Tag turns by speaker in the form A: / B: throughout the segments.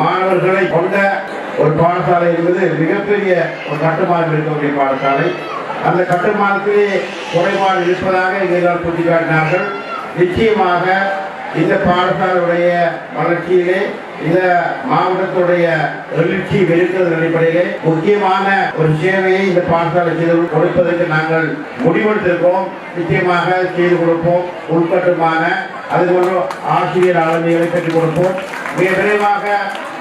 A: மாணவர்களை கொண்ட ஒரு பாடசாலை என்பது மிகப்பெரிய ஒரு கட்டுமானம் இருக்கக்கூடிய பாடசாலை. அந்த கட்டுமானத்திலே குறைபாடு இருப்பதாக எங்களால் சுட்டிக்காட்டினார்கள். நிச்சயமாக இந்த பாடசாலையுடைய வளர்ச்சியிலே இந்த மாவட்டத்துடைய எழுச்சி வெளியிட்டதன் அடிப்படையிலே முக்கியமான ஒரு சேவையை இந்த பாடசாலை செய்து கொடுப்பதற்கு நாங்கள் முடிவெடுத்திருக்கோம் நிச்சயமாக செய்து கொடுப்போம். உள்கட்டுமான அது போன்ற ஆசிரியர் ஆளுமைகளை பெற்றுக் கொடுப்போம். மிக விரைவாக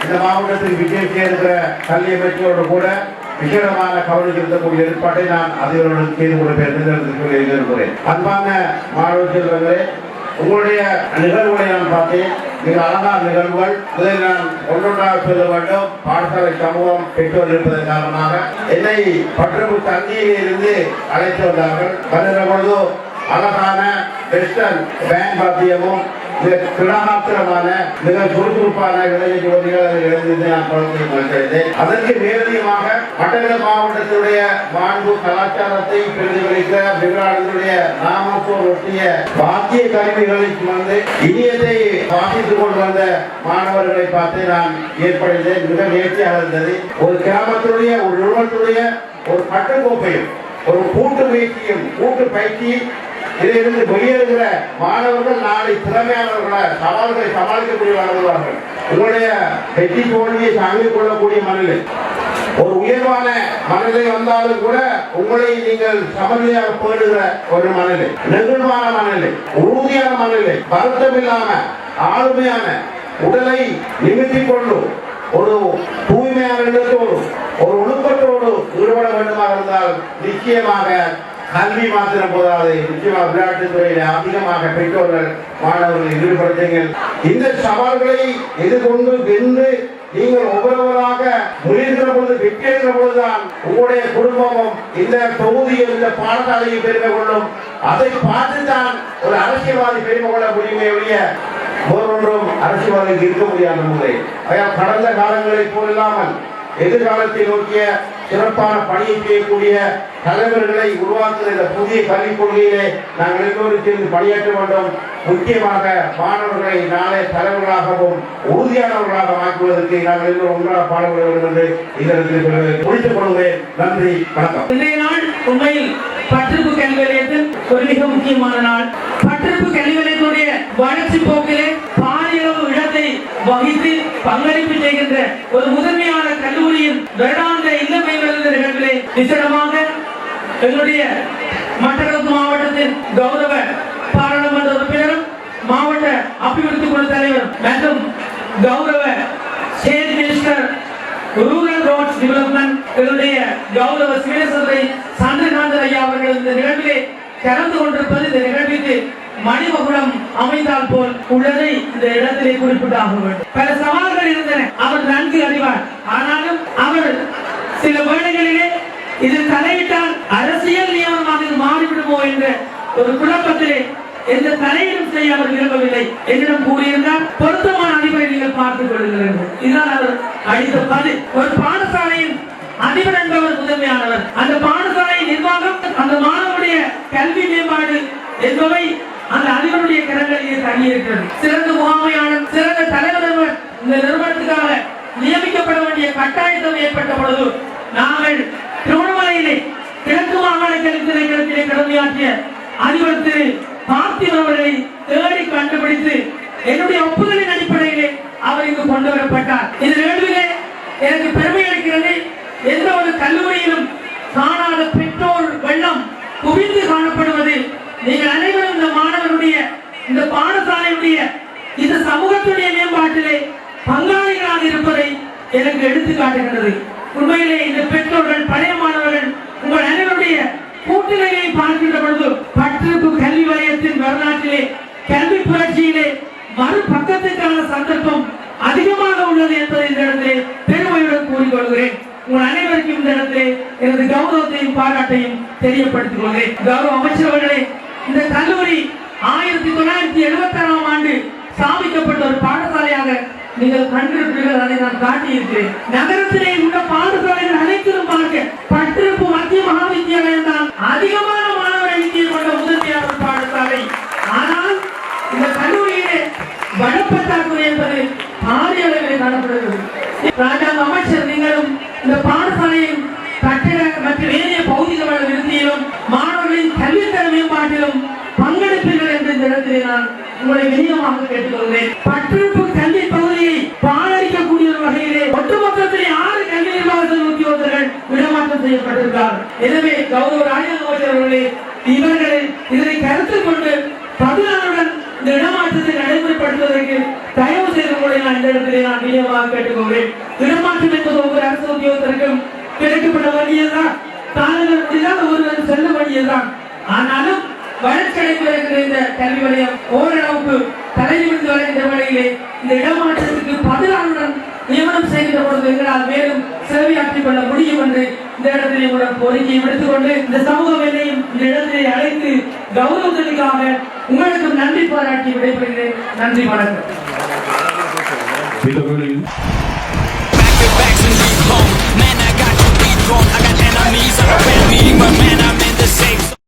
A: இந்த மாவட்டத்தில் விஜயம் இருக்கிற கல்வி அமைச்சரோடு கூட விசேடமான கவனம் செலுத்தக்கூடிய ஏற்பாட்டை நான் அதிகாரிகளுடன் செய்து கொடுப்பேன் என்று இருக்கிறேன் அன்பான மாணவ செல்வங்களே உங்களுடைய நிகழ்வுகளை நான் பார்த்தேன். மிக அழகான நிகழ்வுகள். முதலில் நான் ஒன்றொன்றாக சொல்ல வேண்டும். பாடசாலை சமூகம் பெற்றோர் இருப்பதன் காரணமாக என்னை பற்றப்பு தங்கியிலே அழைத்து வந்தார்கள். வருகிற பொழுது அழகான வெஸ்டர்ன் பேண்ட் பாத்தியமும் மிக கிராமத்திரமான மிக சுறுசுறுப்பான இளைஞ ஜோதிகள் அதில் நான் குழந்தை மகிழ்ந்தேன். அதற்கு மேலதிகமாக மண்டல மாவட்டத்துடைய மாண்பு கலாச்சாரத்தை பிரதிபலிக்க விகலாளர்களுடைய நாமத்தோடு ஒட்டிய பாக்கிய கருவிகளை சுமந்து இனியத்தை வாசித்துக் கொண்டு வந்த மாணவர்களை பார்த்து நான் ஏற்படுத்தேன் மிக நேர்ச்சியாக இருந்தது. ஒரு கிராமத்துடைய ஒரு நிறுவனத்துடைய ஒரு பட்டுக்கோப்பையும் ஒரு கூட்டு முயற்சியும் கூட்டு பயிற்சியும் இதிலிருந்து வெளியேறுகிற மாணவர்கள் நாளை திறமையானவர்களாக சவால்களை சமாளிக்கக்கூடிய வளர்வார்கள் உங்களுடைய வெற்றி தோல்வியை தாங்கிக் கொள்ளக்கூடிய மனநிலை. ஒரு உயர்வான மனநிலை வந்தாலும் கூட உங்களை நீங்கள் சமநிலையாக பேடுகிற ஒரு மனநிலை. நெகிழ்வான மனநிலை. உறுதியான மனநிலை. வருத்தம் இல்லாம ஆளுமையான உடலை நிமித்தி கொண்டு ஒரு தூய்மையான இடத்தோடு ஒரு ஒழுக்கத்தோடு ஈடுபட வேண்டுமாக இருந்தால் நிச்சயமாக கல்வி மாத்திரம் போதாது. முக்கியமாக விளையாட்டுத் துறையில அதிகமாக பெற்றோர்கள் மாணவர்களை ஈடுபடுத்துங்கள் இந்த சவால்களை எதிர்கொண்டு வென்று நீங்கள் ஒவ்வொருவராக முயல்கிற பொழுது வெற்றியெடுக்கிற பொழுதுதான் உங்களுடைய குடும்பமும் இந்த தொகுதியும் இந்த பாடசாலையும் பெருமை கொள்ளும். அதை பார்த்துதான் ஒரு அரசியல்வாதி பெருமை கொள்ள முடியுமே ஒழிய ஒவ்வொன்றும் அரசியல்வாதிக்கு இருக்க முடியாத முறை கடந்த காலங்களை போல் இல்லாமல் எதிர்காலத்தை நோக்கிய சிறப்பான பணியை செய்யக்கூடிய தலைவர்களை உருவாக்குகிற இந்த புதிய கல்விக் கொள்கையிலே நாங்கள் எல்லோரும் சேர்ந்து பணியாற்ற வேண்டும். முக்கியமாக மாணவர்களை நாளை தலைவர்களாகவும் உறுதியானவர்களாக மாற்றுவதற்கு நாங்கள் எல்லோரும் ஒன்றாக பாடுபட வேண்டும் என்று இதற்கு முடித்துக் கொள்கிறேன். நன்றி. வணக்கம்.
B: இன்றைய நாள் உண்மையில் பட்டிருப்பு கல்வி நிலையத்தில் ஒரு மிக முக்கியமான நாள். பட்டிருப்பு கல்வி நிலையத்துடைய வளர்ச்சி வகித்து பங்களிப்பு செய்கின்ற ஒரு முதன்மையான கல்லூரியின் வருடாந்த இல்லமை விருது நிகழ்விலே. விசேடமாக எங்களுடைய மட்டக்களப்பு மாவட்டத்தின் கௌரவ பாராளுமன்ற உறுப்பினரும் மாவட்ட அபிவிருத்தி குழு தலைவர் மற்றும் கௌரவ state minister rural roads development இதனுடைய கௌரவ சிவேசரை சந்திரகாந்தன் ஐயா அவர்கள் இந்த நிகழ்விலே கலந்து கொண்டிருப்பது இந்த நிகழ்விற்கு மணிமகுடம் அமைந்தால் போல் உள்ளதை இந்த இடத்திலே குறிப்பிட்டாக வேண்டும். பல சவால்கள் இருந்தன. அவர் நன்கு அறிவார். ஆனாலும் அவர் சில வேளைகளிலே இதில் தலையிட்டால் அரசியல் நியமனமாக இது மாறிவிடுமோ என்ற ஒரு குழப்பத்திலே எந்த தலையிடும் செய்ய அவர் விரும்பவில்லை. என்னிடம் கூறியிருந்தால் பொருத்தமான அதிபரை நீங்கள் பார்த்துக் கொள்கிறீர்கள் இதுதான் அவர் அளித்த பதில். ஒரு பாடசாலையின் அதிபர் என்பவர் முதன்மையானவர். அந்த பாடசாலையின் நிர்வாகம் அந்த மாணவனுடைய கல்வி மேம்பாடு என்பவை அந்த அதிபருடைய கரங்களிலே தங்கியிருக்கிறது சிறந்த முகாமையாளர் சிறந்த தலைவர் இந்த நிறுவனத்துக்காக நியமிக்கப்பட வேண்டிய கட்டாயத்தம் ஏற்பட்ட பொழுது நாங்கள் திருவண்ணாமலையிலே கிழக்கு மாகாண கல்வி திணைக்களத்திலே கடமையாற்றிய அதிபர் திரு பார்த்திபன் அவர்களை தேடி கண்டுபிடித்து என்னுடைய ஒப்புதலின் அடிப்படையிலே அவர் இங்கு கொண்டு வரப்பட்டார். இந்த நிகழ்விலே எனக்கு பெருமை அளிக்கிறது. எந்த ஒரு கல்லூரியிலும் காணாத பெற்றோர் வெள்ளம் குவிந்து காணப்படுவது நீங்கள் அனைவரும் இந்த மாணவருடைய இந்த பாடசாலையுடைய இந்த சமூகத்துடைய மேம்பாட்டிலே பங்காளிகளாக இருப்பதை எனக்கு எடுத்து காட்டுகின்றது. உண்மையிலே இந்த பெற்றோர்கள் பழைய மாணவர்கள் உங்கள் அனைவருடைய கூட்டணியை பார்க்கின்ற பொழுது பட்டிருப்பு கல்வி வலயத்தின் வரலாற்றிலே கல்வி புரட்சியிலே மறுபக்கத்துக்கான சந்தர்ப்பம் அதிகமாக உள்ளது என்பதை இந்த இடத்திலே பெருமையுடன் கூறிக்கொள்கிறேன். உங்கள் அனைவருக்கும் இந்த இடத்திலே எனது கௌரவத்தையும் பாராட்டையும் தெரியப்படுத்திக் கொள்கிறேன். கௌரவ அமைச்சர் அவர்களே இந்த கல்லூரி ஆயிரத்தி தொள்ளாயிரத்தி எழுபத்தி ஆறாம் ஆண்டு ஸ்தாபிக்கப்பட்ட ஒரு பாடசாலையாக நீங்கள் கண்டிருப்பீர்கள் அதை நான் காட்டியிருக்கிறேன். நகரத்திலே உள்ள பாடசாலைகள் அனைத்திலும் பார்க்க பட்டிருப்பு மத்திய மகாவித்தியாலயம் தான். அதிகமாக உங்களை விநியோகமாக கேட்டுக்கொள்கிறேன். பட்டிருப்பு கல்வி பகுதியை பாலடிக்கக்கூடிய ஒரு வகையிலே ஒட்டுமொத்தத்தில் ஆறு கல்வி நிர்வாகத்தில் உத்தியோகத்தர்கள் இடமாற்றம் செய்யப்பட்டிருக்கிறார். எனவே கௌரவ ராஜேந்திர அமைச்சர் அவர்களே இவர்களை இதனை கருத்தில் கொண்டு பதினாறுடன் இந்த இடமாற்றத்தை நடைமுறைப்படுத்துவதற்கு தயவு செய்து உங்களை நான் இந்த இடத்திலே நான் விநியோகமாக கேட்டுக்கொள்கிறேன். இடமாற்றம் என்பது ஒவ்வொரு அரசு உத்தியோகத்திற்கும் கிடைக்கப்பட வேண்டியதுதான் காலங்கள் முடிந்தால் ஒருவர் செல்ல வேண்டியதுதான் ஆனாலும் வழக்கடைமுறைகிற இந்த கல்வி வலயம் ஓரளவுக்கு தலைவிழுந்து வரைகின்ற வழியிலே இந்த இடமாற்றத்துக்கு பதிலாளருடன் நியமனம் செய்கின்ற பொழுது எங்களால் மேலும் சேவையாற்றிக் கொள்ள முடியும் என்று இந்த இடத்திலே கூட கோரிக்கையை விடுத்துக்கொண்டு இந்த சமூக வேலையும் இந்த இடத்திலே அழைத்து கௌரவத்திற்காக உங்களுக்கு நன்றி பாராட்டி விடைபெறுகிறேன் நன்றி வணக்கம்
C: Man, I
D: got you beat wrong. I got enemies, I don't but man, I'm in the safe.